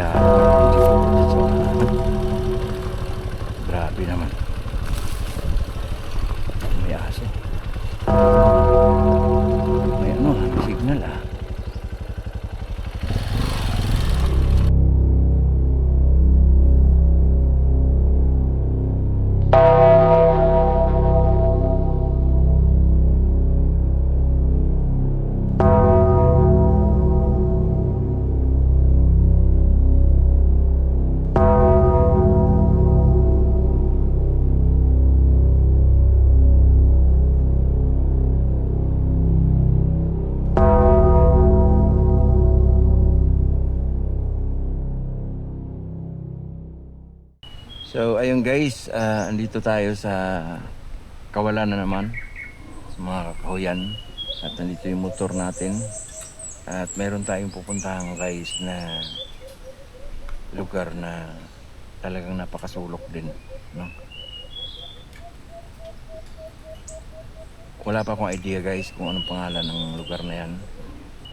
Yan. So ayun guys, ah, andito tayo sa kawalan na naman sa mga kakahuyan at nandito yung motor natin. At meron tayong pupuntahan guys na lugar na talagang napakasulok din no? wala pa akong idea guys kung anong pangalan ng lugar na yan.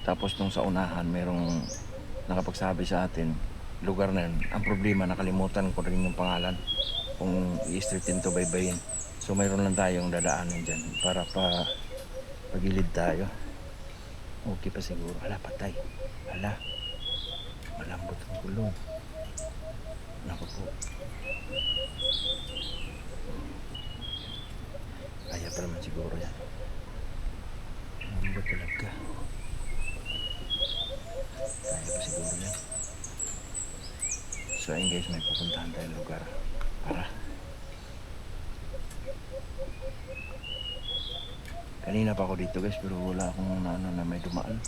Tapos nung sa unahan merong nakapagsabi sa atin lugar na yun. Ang problema, nakalimutan ko rin yung pangalan. Kung i-streetin to baybayin. So mayroon lang tayong dadaanan dyan para pa pagilid tayo. Okay pa siguro. Ala, patay. Ala. Malambot ang gulong. Naku po. Kaya pa naman siguro yan. Malambot talaga. Kaya pa siguro yan. So ayun guys, may pupuntahan tayong lugar para Kanina pa ako dito guys pero wala akong ano na may dumaan.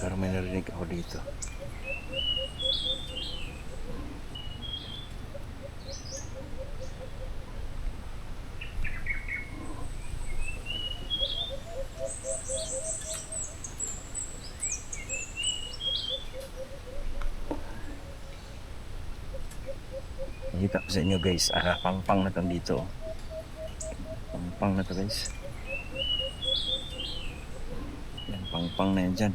Pero may narinig ako dito. Nakita ko sa inyo guys, ah, pang-pang na to dito. Pang-pang na to guys. Yan, pang-pang na yan dyan.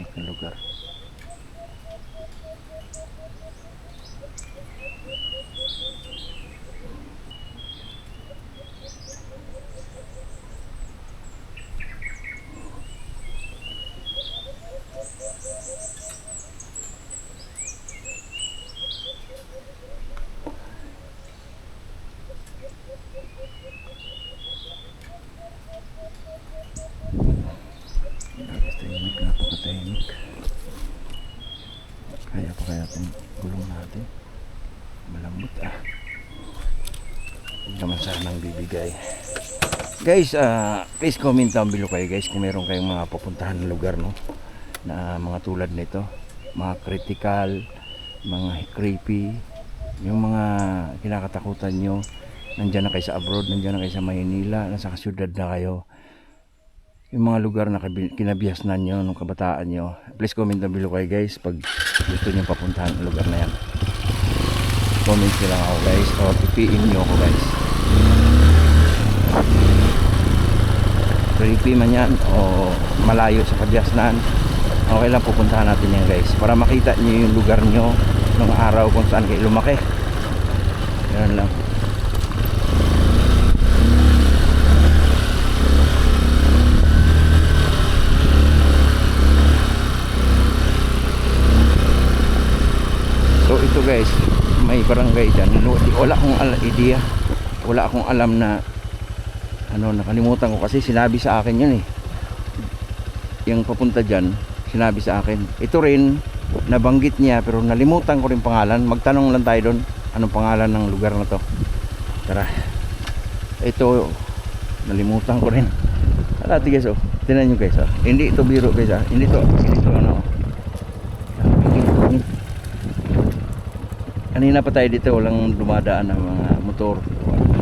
Napakatahimik na lugar. Kaya pa kaya itong gulong natin. Malambot ah. Huwag naman sanang bibigay. Guys, ah, please comment down below kayo guys kung meron kayong mga pupuntahan na lugar no na mga tulad nito mga critical mga creepy yung mga kinakatakutan nyo nandyan na kayo sa abroad nandyan na kayo sa Maynila nasa kasyudad na kayo yung mga lugar na kinabihasnan nyo nung kabataan nyo. Please comment down below kayo guys pag gusto nyo papuntahan ang lugar na yan. Comment nyo lang ako guys o ipiin nyo ako guys. Creepy man yan o malayo sa kabihasnan okay lang pupuntahan natin yan guys para makita nyo yung lugar nyo nung araw kung saan kayo lumaki. Yan lang barangay dyan. Wala- Wala akong idea. Wala akong alam na ano, nakalimutan ko kasi sinabi sa akin yan eh. Yung papunta dyan, sinabi sa akin. Ito rin, nabanggit niya pero nalimutan ko rin pangalan. Magtanong lang tayo doon anong pangalan ng lugar na to. Tara. Ito, nalimutan ko rin. Alati guys oh. Tingnan nyo guys oh. Hindi ito biro guys ah. Hindi to, hindi to ano. Kanina pa tayo dito walang dumadaan ng mga motor.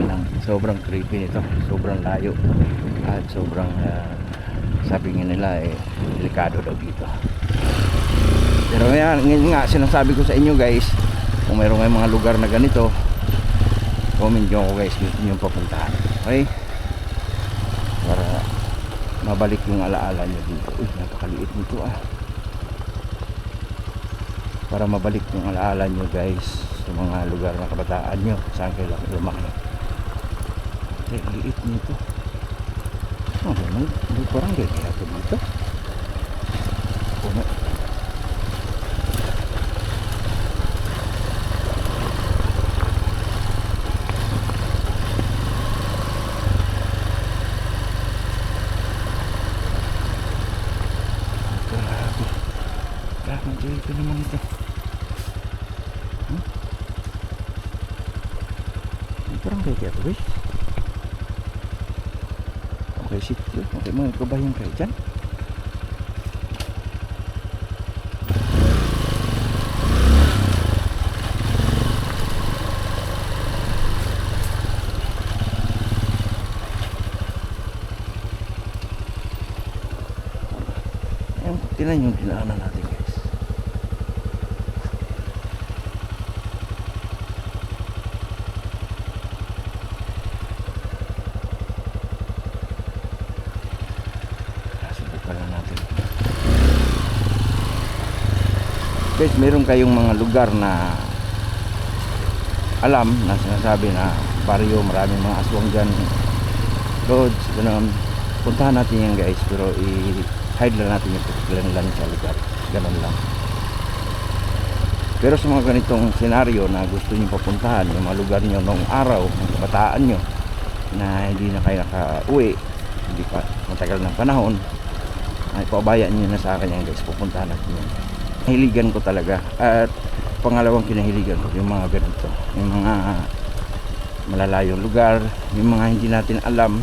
Lang. Sobrang creepy nito. Sobrang layo. At sobrang ah, sabi nga nila eh delikado daw dito. Pero ngayon, ngayon nga sinasabi ko sa inyo guys, kung mayroong may mga lugar na ganito, comment nyo ako guys gusto nyo papuntahan. Okay? Para mabalik yung alaala nyo dito. Uy, napakaliit nito ah. Para mabalik yung alaala nyo guys sa mga lugar na kabataan nyo. Saan kayo lumaki. Ay, liit nito. Oh, may, may parang gaya kaya ito dito. Puno. Grabe. Grabe, dito naman ito. Hmm? May parang gaya kaya ito guys. Okay, sityo. Kabayan kayo dyan. Ayan, tinan yung dinaanan natin guys. Subukan lang natin. Guys, meron kayong mga lugar na alam na sinasabi na baryo, maraming mga aswang dyan, roads, ganun. Puntahan natin yan guys, pero i-hide lang natin yung particular lang sa lugar. Ganun lang. Pero sa mga ganitong senaryo na gusto nyo papuntahan, yung mga lugar nyo noong araw, ng kabataan nyo, na hindi na kayo nakauwi, hindi pa matagal ng panahon, ay pabayaan nyo na sa akin yan guys, pupuntahan natin yan. Hiligan ko talaga. At pangalawang kinahiligan ko, yung mga ganito, yung mga malalayong lugar, yung mga hindi natin alam,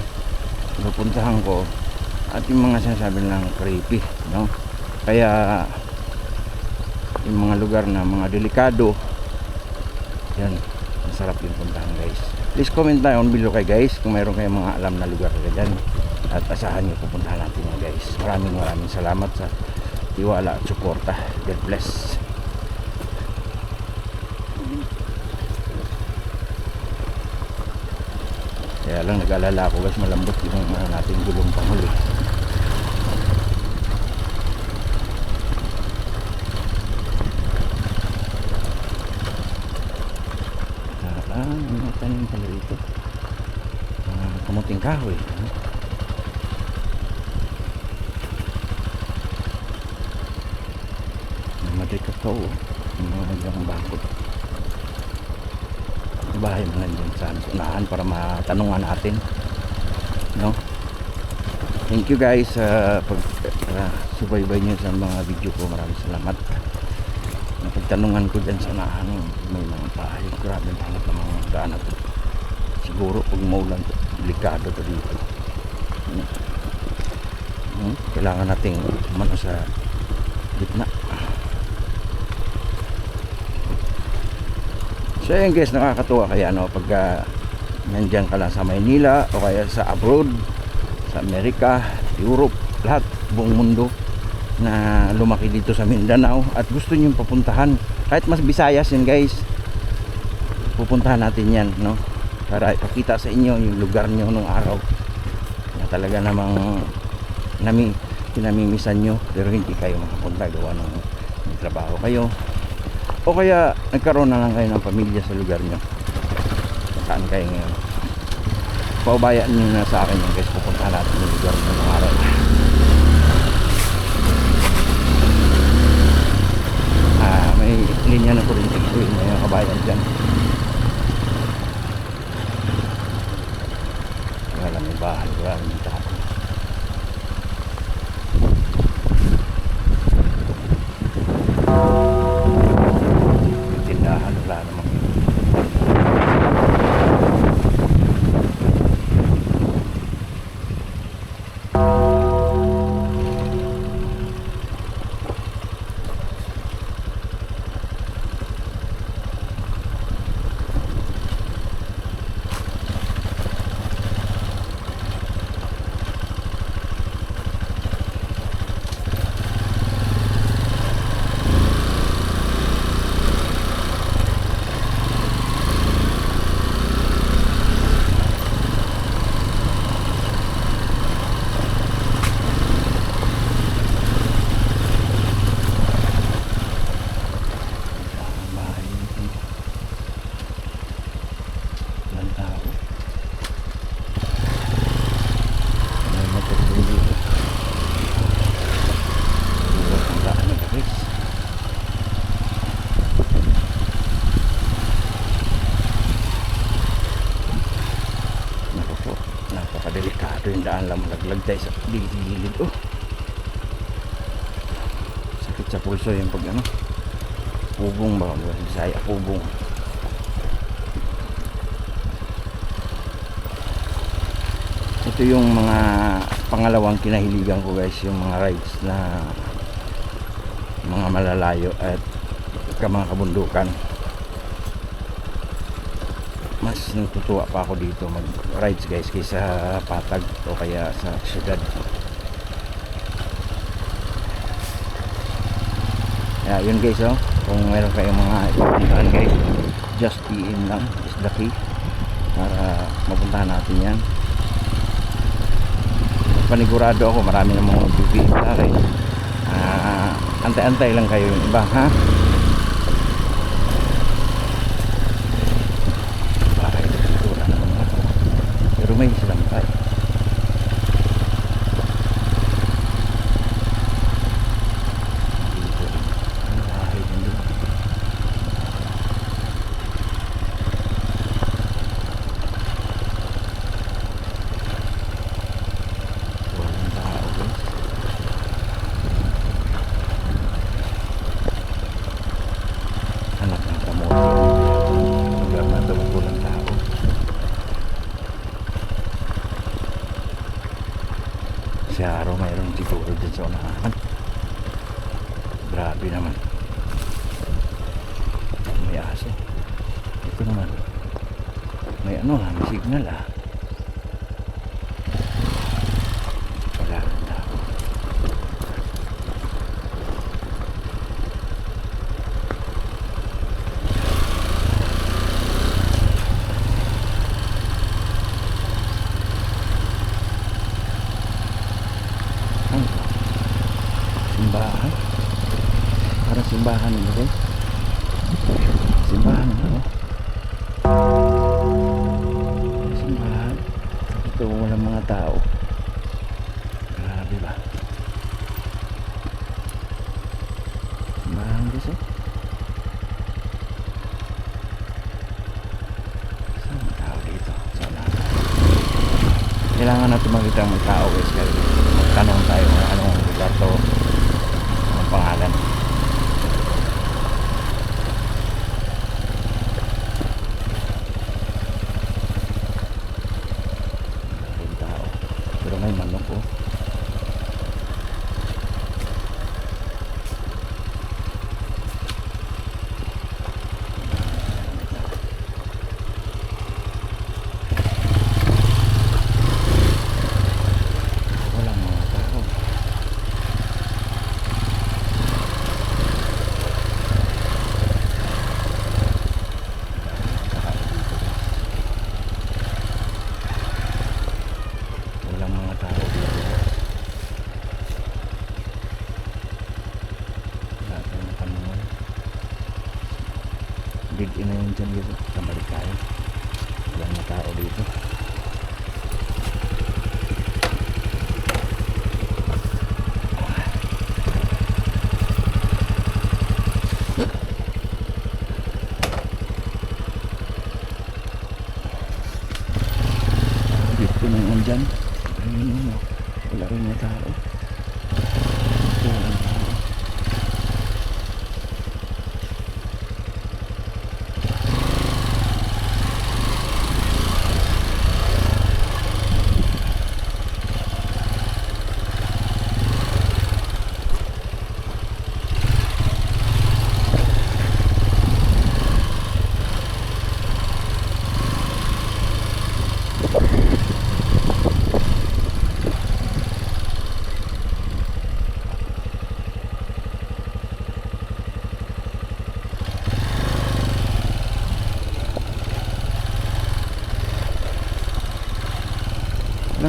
pupuntahan ko, at yung mga sinasabi lang creepy, no? Kaya, yung mga lugar na mga delikado, yan, masarap yung puntahan guys. Please comment down below kay guys kung mayroon kayong mga alam na lugar ka dyan. At asahan nyo pupuntahan natin yan guys. Maraming maraming salamat sa tiwala at suporta. God bless. Kaya lang nag-alala ako guys malambot yung ano natin gulong panghuli. Ah, may mga tanim pala dito. Mga kamuting kahoy. Ano? May madri kakao. May mga naglang bakod. May bahay mo nandiyan sa unahan para matanungan natin. No? Thank you guys sa pag uh, subaybay nyo sa mga video ko. Maraming salamat. Napagtanungan ko dyan sa unahan may mga bahay. Grabe pangat ng mga daan to. Siguro pag maulan delikado to dito. Hmm. Hmm, Kailangan nating umano sa gitna. So yun guys, nakakatuwa kaya ano, pagka nandyan ka lang sa Maynila o kaya sa abroad, sa Amerika, Europe, lahat, buong mundo na lumaki dito sa Mindanao at gusto nyo papuntahan. Kahit mas Visayas yun guys, pupuntahan natin yan, no? Para ipakita sa inyo yung lugar nyo nung araw na talaga namang nami, pinamimisan nyo pero hindi kayo makapunta gawa ng may trabaho kayo o kaya nagkaroon na lang kayo ng pamilya sa lugar nyo? Saan kayo ngayon? Paubayaan nyo na sa akin yung guys pupunta natin yung lugar ng araw. Ah may linya ng kuryente ito yung mga kabayan dyan. Wala may bahay may tao yung tindahan wala namang bahay dito. Walang tao. May matulog dito. Iwas ang daan ng guys. Naku po, napakadelikado yung daan lang malaglag tayo sa gilid-gilid. Oh. Pulso yung pag ano pubong ba? Bisaya pubong ito yung mga pangalawang kinahiligan ko guys yung mga rides na mga malalayo at ka mga kabundukan. Mas natutuwa pa ako dito mag rides guys kaysa patag o kaya sa syudad Yeah, yun guys oh. Kung meron kayong mga ipapuntahan guys, just PM lang is the key para mapuntahan natin yan. Panigurado ako, marami na mga BPM sa akin. Ah, antay-antay lang kayo yung iba, ha? Pero may silang tayo. Dito rin. Ang bahay din doon. Walang tao guys. Anak ng kamote. Hanggang na daw walang tao. Si Aro mayroon siguro dyan sa unahan. Grabe naman. May aso. Ito naman. May ano may signal ah. Wala kang tao. Ano to? Simbahan? Para simbahan nila guys. Simbahan ano? Simbahan. Ito walang mga tao.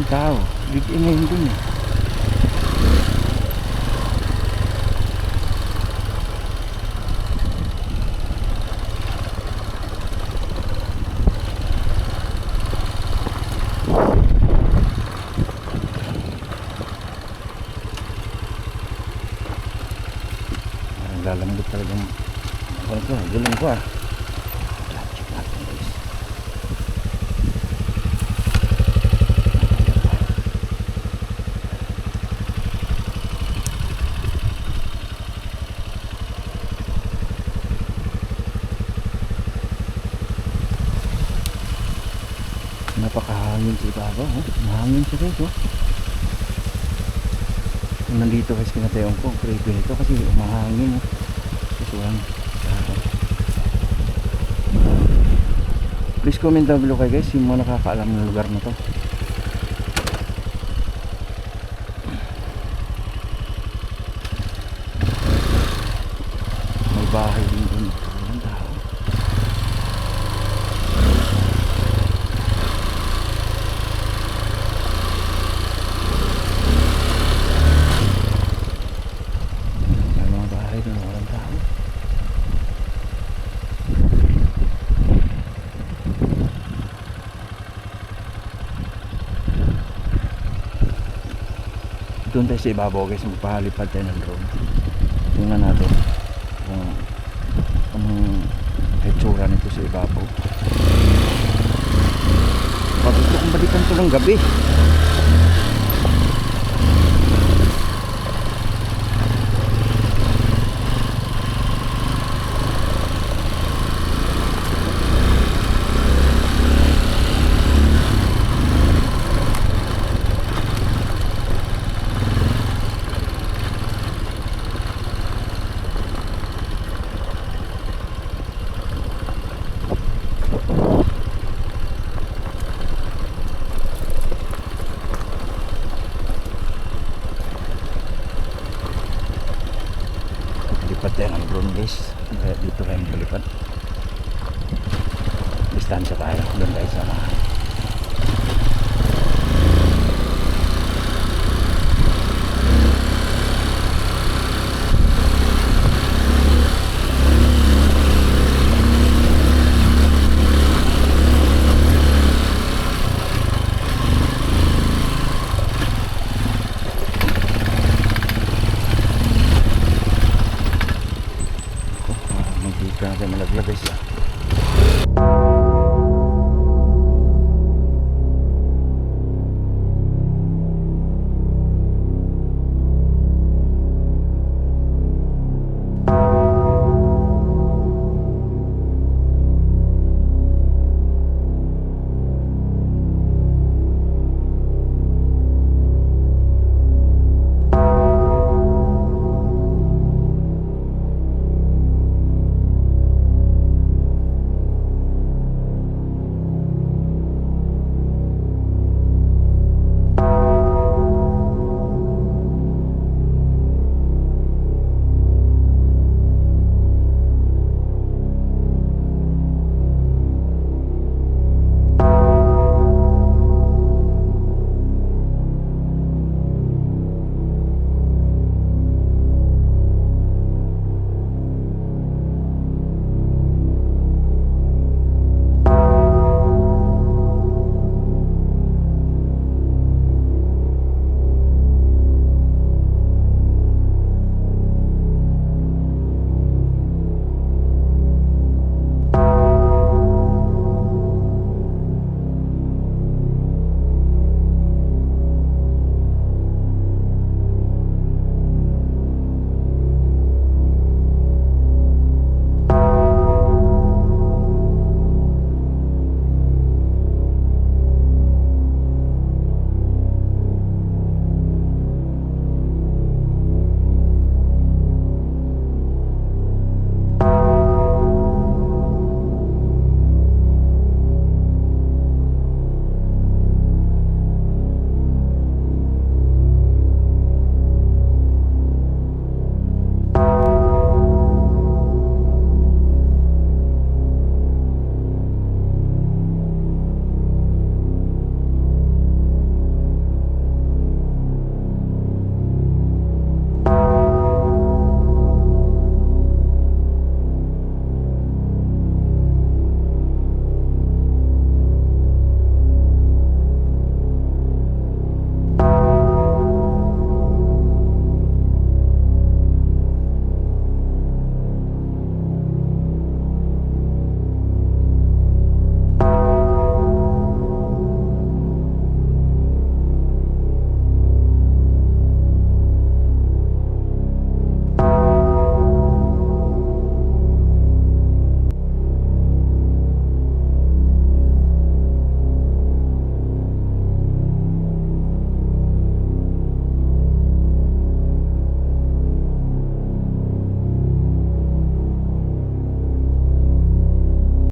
Tao. Big ngayon dun eh. Parang lalambot talagang ano ko, gulong ko ah. Check natin guys. Ibabaw oh. mahangin siya guys oh. Kung nandito guys kinatayon ko creepy nito kasi umahangin oh. kasi walang please comment down below kayo guys yung mga nakakaalam ng lugar na to may bahay din dun walang tao May mga bahay doon, walang tao. Doon tayo sa ibabaw guys, magpahalipad tayo ng drone. Tingnan natin kung anong itsura nito sa ibabaw. Pag gusto kong balikan to ng gabi.